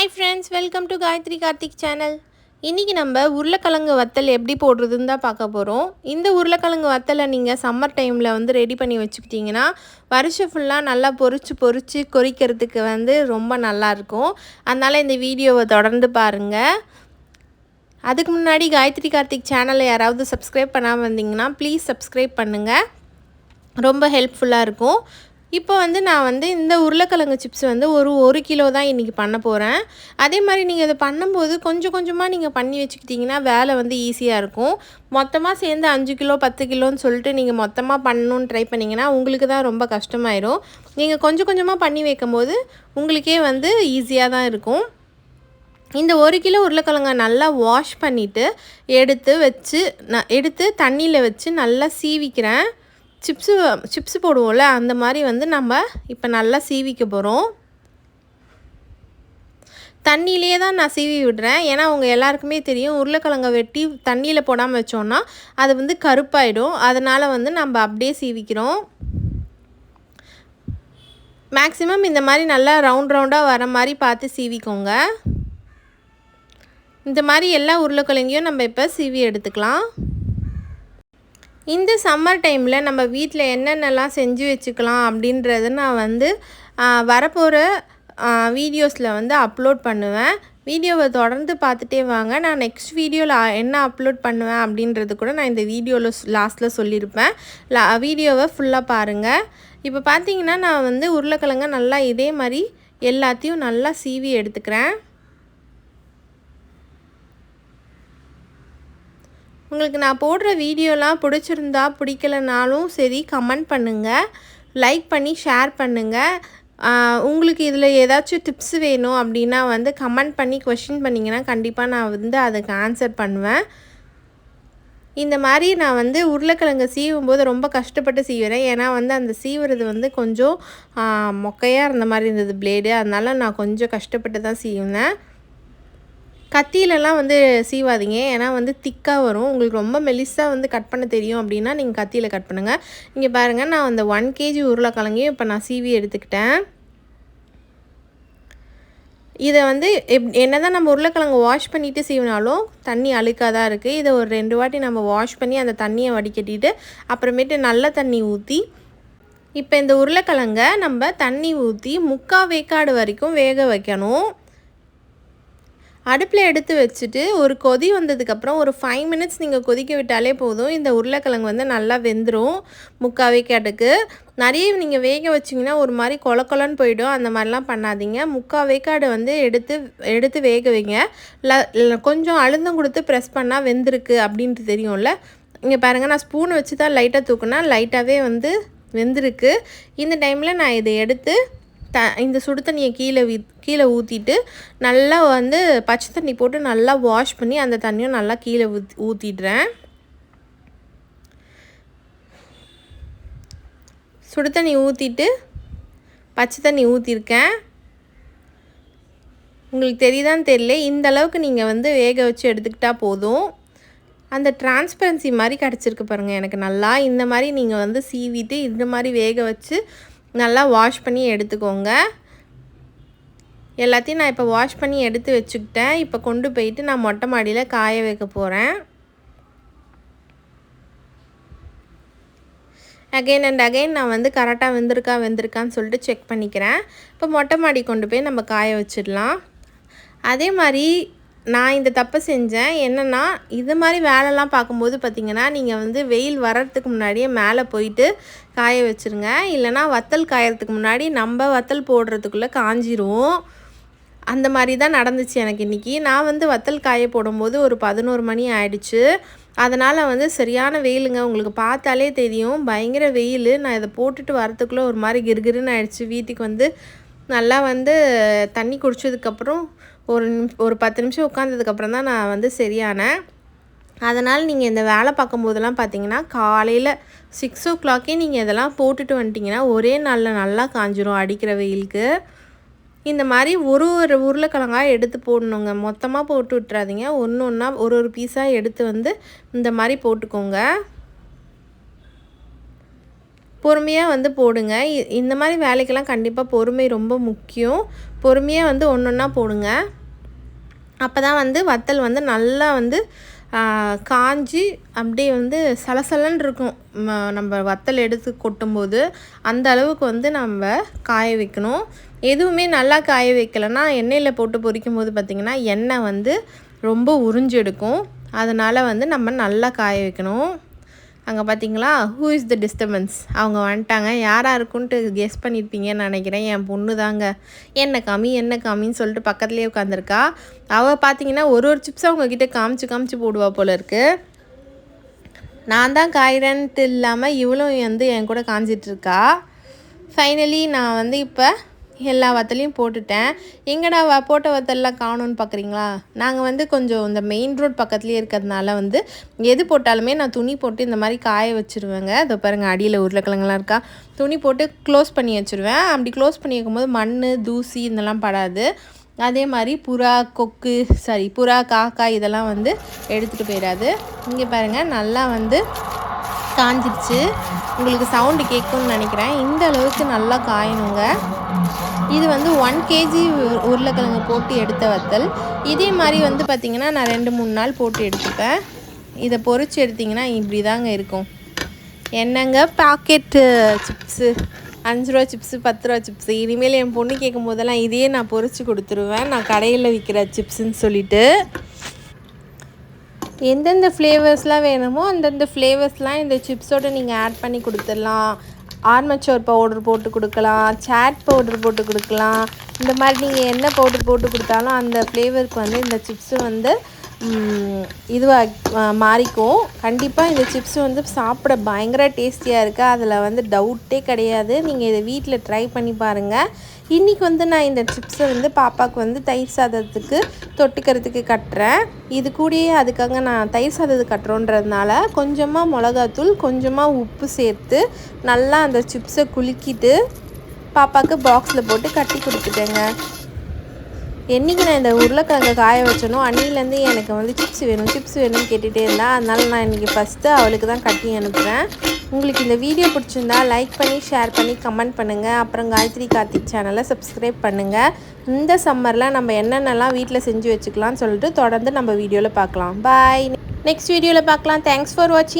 Hi friends welcome to Gayathri Karthik channel இன்றைக்கி நம்ம உருளைக்கிழங்கு வத்தல் எப்படி போடுறதுன்னு தான் பார்க்க போகிறோம் இந்த உருளைக்கிழங்கு வத்தலை நீங்கள் சம்மர் டைமில் வந்து ரெடி பண்ணி வச்சுக்கிட்டிங்கன்னா வருஷம் ஃபுல்லாக நல்லா பொறிச்சு பொறிச்சு கொறிக்கிறதுக்கு வந்து ரொம்ப நல்லாயிருக்கும் அதனால் இந்த வீடியோவை தொடர்ந்து பாருங்கள் அதுக்கு முன்னாடி காயத்ரி கார்த்திக் சேனலை யாராவது சப்ஸ்கிரைப் பண்ணாமல் வந்தீங்கன்னா ப்ளீஸ் சப்ஸ்கிரைப் பண்ணுங்கள் ரொம்ப ஹெல்ப்ஃபுல்லாக இருக்கும். இப்போ வந்து நான் வந்து இந்த உருளைக்கிழங்கு சிப்ஸ் வந்து ஒரு ஒரு கிலோ தான் இன்றைக்கி பண்ண போகிறேன் அதே மாதிரி நீங்கள் இதை பண்ணும்போது கொஞ்சம் கொஞ்சமாக நீங்கள் பண்ணி வச்சுக்கிட்டிங்கன்னா வேலை வந்து ஈஸியாக இருக்கும். மொத்தமாக சேர்ந்து அஞ்சு கிலோ பத்து கிலோன்னு சொல்லிட்டு நீங்கள் மொத்தமாக பண்ணணுன்னு ட்ரை பண்ணிங்கன்னா உங்களுக்கு தான் ரொம்ப கஷ்டமாயிரும். நீங்கள் கொஞ்சம் கொஞ்சமாக பண்ணி வைக்கும்போது உங்களுக்கே வந்து ஈஸியாக தான் இருக்கும். இந்த ஒரு கிலோ உருளைக்கிழங்க நல்லா வாஷ் பண்ணிவிட்டு எடுத்து வச்சு நான் எடுத்து தண்ணியில் வச்சு நல்லா சீவிக்கிறேன். சிப்ஸு சிப்ஸு போடுவோம்ல அந்த மாதிரி வந்து நம்ம இப்போ நல்லா சீவிக்க போகிறோம் தண்ணியிலே தான் நான் சீவி விடுறேன். ஏன்னா அவங்க எல்லாருக்குமே தெரியும் உருளைக்கிழங்க வெட்டி தண்ணியில் போடாமல் வச்சோன்னா அது வந்து கருப்பாயிடும். அதனால் வந்து நம்ம அப்படியே சீவிக்கிறோம். மேக்ஸிமம் இந்த மாதிரி நல்லா ரவுண்ட் ரவுண்டாக வர மாதிரி பார்த்து சீவிக்கோங்க. இந்த மாதிரி எல்லா உருளைக்கிழங்கையும் நம்ம இப்போ சீவி எடுத்துக்கலாம். இந்த சம்மர் டைமில் நம்ம வீட்டில் என்னென்னலாம் செஞ்சு வச்சுக்கலாம் அப்படின்றத நான் வந்து வரப்போகிற வீடியோஸில் வந்து அப்லோட் பண்ணுவேன். வீடியோவை தொடர்ந்து பார்த்துட்டே வாங்க. நான் நெக்ஸ்ட் வீடியோவில் என்ன அப்லோட் பண்ணுவேன் அப்படின்றது கூட நான் இந்த வீடியோவில் லாஸ்ட்டில் சொல்லியிருப்பேன். லா வீடியோவை ஃபுல்லாக பாருங்கள் இப்போ பார்த்தீங்கன்னா நான் வந்து உருளைக்கிழங்க நல்லா இதே மாதிரி எல்லாத்தையும் நல்லா சீவி எடுத்துக்கிறேன். உங்களுக்கு நான் போடுற வீடியோலாம் பிடிச்சிருந்தா பிடிக்கலனாலும் சரி கமெண்ட் பண்ணுங்கள் லைக் பண்ணி ஷேர் பண்ணுங்கள் உங்களுக்கு இதில் ஏதாச்சும் டிப்ஸ் வேணும் அப்படின்னா வந்து கமெண்ட் பண்ணி கொஷின் பண்ணிங்கன்னா கண்டிப்பாக நான் வந்து அதுக்கு ஆன்சர் பண்ணுவேன். இந்த மாதிரி நான் வந்து உருளைக்கிழங்கு சீவும் போது ரொம்ப கஷ்டப்பட்டு சீவிறேன். ஏன்னா வந்து அந்த சீவுறது வந்து கொஞ்சம் மொக்கையாக இருந்த மாதிரி இருந்தது பிளேடு அதனால் நான் கொஞ்சம் கஷ்டப்பட்டு தான் சீவினேன். கத்தியிலலாம் வந்து சீவாதீங்க. ஏன்னா வந்து திக்காக வரும். உங்களுக்கு ரொம்ப மெலிஸாக வந்து கட் பண்ண தெரியும் அப்படின்னா நீங்கள் கத்தியில் கட் பண்ணுங்கள் இங்கே பாருங்கள் நான் அந்த ஒன் கேஜி உருளைக்கிழங்கையும் இப்போ நான் சீவி எடுத்துக்கிட்டேன். இதை வந்து எப் என்ன தான் நம்ம உருளைக்கிழங்கு வாஷ் பண்ணிவிட்டு சீவினாலும் தண்ணி அழுக்காக தான் இருக்குது இதை ஒரு ரெண்டு வாட்டி நம்ம வாஷ் பண்ணி அந்த தண்ணியை வடிகட்டிட்டு அப்புறமேட்டு நல்ல தண்ணி ஊற்றி இப்போ இந்த உருளைக்கிழங்க நம்ம தண்ணி ஊற்றி முக்கால் வேக்காடு வரைக்கும் வேக வைக்கணும். அடுப்பில் எடுத்து வச்சுட்டு ஒரு கொதி வந்ததுக்கப்புறம் ஒரு ஃபைவ் மினிட்ஸ் நீங்கள் கொதிக்க விட்டாலே போதும். இந்த உருளைக்கிழங்கு வந்து நல்லா வெந்துடும் முக்காவே கேட்டுக்கு. நிறைய நீங்கள் வேக வச்சிங்கன்னா ஒரு மாதிரி கொல கொலன்னு போயிடும். அந்த மாதிரிலாம் பண்ணாதீங்க. முக்கால் வேக்காடு வந்து எடுத்து எடுத்து வேக வைங்க. ல கொஞ்சம் அழுந்தம் கொடுத்து ப்ரெஸ் பண்ணால் வெந்திருக்கு அப்படின்ட்டு தெரியும்ல. இங்கே பாருங்கள் நான் ஸ்பூன் வச்சு தான் லைட்டாக தூக்குனா லைட்டாகவே வந்து வெந்திருக்கு. இந்த டைமில் நான் இதை எடுத்து த இந்த சுடு தண்ணியை கீழே வீ கீழே ஊற்றிட்டு நல்லா வந்து பச்சை தண்ணி போட்டு நல்லா வாஷ் பண்ணி அந்த தண்ணியும் நல்லா கீழே ஊத் ஊற்றிடுறேன் சுடு தண்ணி ஊற்றிட்டு பச்சை தண்ணி ஊற்றிருக்கேன் உங்களுக்கு தெரியுதான்னு தெரியல இந்த அளவுக்கு நீங்கள் வந்து வேக வச்சு எடுத்துக்கிட்டால் போதும். அந்த டிரான்ஸ்பரன்சி மாதிரி கிடச்சிருக்கு பாருங்கள் எனக்கு நல்லா. இந்த மாதிரி நீங்கள் வந்து சீவிட்டு இந்த மாதிரி வேக வச்சு நல்லா வாஷ் பண்ணி எடுத்துக்கோங்க. எல்லாத்தையும் நான் இப்போ வாஷ் பண்ணி எடுத்து வச்சுக்கிட்டேன். இப்போ கொண்டு போயிட்டு நான் மொட்டை மாடியில் காய வைக்க போகிறேன் அகைன் அண்ட் அகைன் நான் வந்து கரெக்டாக வெந்திருக்கா வெந்திருக்கான்னு சொல்லிட்டு செக் பண்ணிக்கிறேன். இப்போ மொட்டை மாடி கொண்டு போய் நம்ம காய வச்சிடலாம். அதே மாதிரி நான் இந்த தப்பை செஞ்சேன். என்னென்னா இது மாதிரி வேலைலாம் பார்க்கும்போது பார்த்திங்கன்னா நீங்கள் வந்து வெயில் வர்றதுக்கு முன்னாடியே மேலே போயிட்டு காய வச்சுருங்க. இல்லைனா வத்தல் காயறதுக்கு முன்னாடி நம்ம வத்தல் போடுறதுக்குள்ளே காஞ்சிரும். அந்த மாதிரி தான் நடந்துச்சு எனக்கு இன்றைக்கி நான் வந்து வத்தல் காய போடும்போது ஒரு பதினோரு மணி ஆயிடுச்சு. அதனால் வந்து சரியான வெயிலுங்க. உங்களுக்கு பார்த்தாலே தெரியும். பயங்கர வெயில். நான் இதை போட்டுட்டு வரத்துக்குள்ளே ஒரு மாதிரி கிருகிருன்னு ஆயிடுச்சு. வீட்டுக்கு வந்து நல்லா வந்து தண்ணி குடித்ததுக்கப்புறம் ஒரு ஒரு பத்து நிமிஷம் உட்காந்ததுக்கப்புறம் தான் நான் வந்து சரியானேன் அதனால் நீங்கள் இந்த வேலை பார்க்கும்போதெல்லாம் பார்த்தீங்கன்னா காலையில் சிக்ஸ் ஓ கிளாக்கே நீங்கள் இதெல்லாம் போட்டுட்டு வந்துட்டிங்கன்னா ஒரே நாளில் நல்லா காஞ்சிரும் அடிக்கிற வெயிலுக்கு. இந்த மாதிரி ஒரு ஒரு உருளைக்கிழங்காக எடுத்து போடணுங்க. மொத்தமாக போட்டு விட்டுறாதீங்க. ஒன்று ஒன்றா ஒரு ஒரு பீஸாக எடுத்து வந்து இந்த மாதிரி போட்டுக்கோங்க. பொறுமையாக வந்து போடுங்க. இ- இந்த மாதிரி வேலைக்கெல்லாம் கண்டிப்பாக பொறுமை ரொம்ப முக்கியம். பொறுமையாக வந்து ஒன்று ஒன்றா போடுங்க. அப்போ தான் வந்து வத்தல் வந்து நல்லா வந்து காஞ்சி அப்படியே வந்து சலசலன்னு இருக்கும். நம்ம வத்தல் எடுத்து கொட்டும்போது அந்த அளவுக்கு வந்து நம்ம காய வைக்கணும். எதுவுமே நல்லா காய வைக்கலைன்னா எண்ணெயில் போட்டு பொரிக்கும் போது பார்த்திங்கன்னா எண்ணெய் வந்து ரொம்ப உறிஞ்செடுக்கும் அதனால் வந்து நம்ம நல்லா காய வைக்கணும். அங்கே பார்த்தீங்களா ஹூ இஸ் த டிஸ்டர்பன்ஸ் அவங்க வந்துட்டாங்க. யாராக இருக்குன்ட்டு கெஸ் பண்ணியிருப்பீங்கன்னு நினைக்கிறேன். என் பொண்ணு தாங்க. என்ன காமி என்ன காமின்னு சொல்லிட்டு பக்கத்துலேயே உட்காந்துருக்கா அவள் பார்த்தீங்கன்னா ஒரு ஒரு சிப்ஸ் அவங்கக்கிட்ட காமிச்சு காமிச்சு போடுவா போல இருக்குது நான் தான் காயிறேன்ட்டு இல்லாமல் இவளும் வந்து என் கூட காஞ்சிட்டு ஃபைனலி நான் வந்து இப்போ எல்லா வத்தலையும் போட்டுட்டேன். எங்கடா வ போட்ட வத்தல்லாம் காணும்னு பார்க்குறீங்களா நாங்கள் வந்து கொஞ்சம் இந்த மெயின் ரோட் பக்கத்துலேயே இருக்கிறதுனால வந்து எது போட்டாலுமே நான் துணி போட்டு இந்த மாதிரி காய வச்சுருவேங்க. அதை பாருங்க அடியில் உருளைக்கிழங்குலாம் இருக்கா? துணி போட்டு க்ளோஸ் பண்ணி வச்சுருவேன். அப்படி க்ளோஸ் பண்ணி வைக்கும்போது மண் தூசி இதெல்லாம் படாது. அதே மாதிரி புறா கொக்கு சாரி புறா காக்கா இதெல்லாம் வந்து எடுத்துகிட்டு போயிடாது. இங்கே பாருங்கள் நல்லா வந்து காஞ்சிருச்சு. உங்களுக்கு சவுண்டு கேட்கும்னு நினைக்கிறேன். இந்த அளவுக்கு நல்லா காயணுங்க. இது வந்து ஒன் கேஜி உருளைக்கிழங்கு போட்டு எடுத்த வத்தல். இதே மாதிரி வந்து பார்த்திங்கன்னா நான் ரெண்டு மூணு நாள் போட்டு எடுத்துப்பேன். இதை பொறிச்சு எடுத்திங்கன்னா இப்படி தாங்க இருக்கும். என்னங்க? பாக்கெட்டு சிப்ஸு அஞ்சு ரூபா சிப்ஸு பத்து ரூபா சிப்ஸு இனிமேல் என் பொண்ணு கேட்கும் போதெல்லாம் இதையே நான் பொறிச்சு கொடுத்துருவேன். நான் கடையில் விற்கிற சிப்ஸுன்னு சொல்லிட்டு. எந்தெந்த ஃப்ளேவர்ஸ்லாம் வேணுமோ அந்தந்த ஃப்ளேவர்ஸ்லாம் இந்த சிப்ஸோட நீங்கள் ஆட் பண்ணி கொடுத்துடலாம். ஆர்மச்சோர் பவுடர் போட்டு கொடுக்கலாம் சாட் பவுடர் போட்டு கொடுக்கலாம். இந்த மாதிரி நீங்கள் என்ன பவுடர் போட்டு கொடுத்தாலும் அந்த ஃப்ளேவருக்கு வந்து இந்த சிப்ஸு வந்து இதுவாக மாறிக்கும் கண்டிப்பாக இந்த சிப்ஸ் வந்து சாப்பிட பயங்கர டேஸ்டியாக இருக்குது அதில் வந்து டவுட்டே கிடையாது. நீங்கள் இதை வீட்டில் ட்ரை பண்ணி பாருங்கள் இன்றைக்கி வந்து நான் இந்த சிப்ஸை வந்து பாப்பாவுக்கு வந்து தயிர் சாதத்துக்கு தொட்டுக்கிறதுக்கு கட்டுறேன். இது கூடயே அதுக்காக நான் தயிர் சாதத்துக்கு கட்டுறோன்றதுனால கொஞ்சமாக மிளகாத்தூள் கொஞ்சமாக உப்பு சேர்த்து நல்லா அந்த சிப்ஸை குலுக்கிட்டு பாப்பாவுக்கு பாக்ஸில் போட்டு கட்டி கொடுத்துட்டேங்க. என்றைக்கு நான் இந்த உருளைக்கிழங்கு காய வச்சனோ அன்னிலேருந்து எனக்கு வந்து சிப்ஸ் வேணும் சிப்ஸ் வேணும்னு கேட்டுகிட்டே இருந்தா அதனால் நான் இன்றைக்கி ஃபஸ்ட்டு அவளுக்கு தான் கட்டி அனுப்புகிறேன் உங்களுக்கு இந்த வீடியோ பிடிச்சிருந்தா லைக் பண்ணி ஷேர் பண்ணி கமெண்ட் பண்ணுங்கள் அப்புறம் காயத்ரி கார்த்திக் சேனலை சப்ஸ்கிரைப் பண்ணுங்கள் இந்த சம்மரில் நம்ம என்னென்னலாம் வீட்டில் செஞ்சு வச்சுக்கலாம்னு சொல்லிட்டு தொடர்ந்து நம்ம வீடியோவில் பார்க்கலாம். பாய் நெக்ஸ்ட் வீடியோவில் பார்க்கலாம். தேங்க்ஸ் ஃபார் வாட்சிங்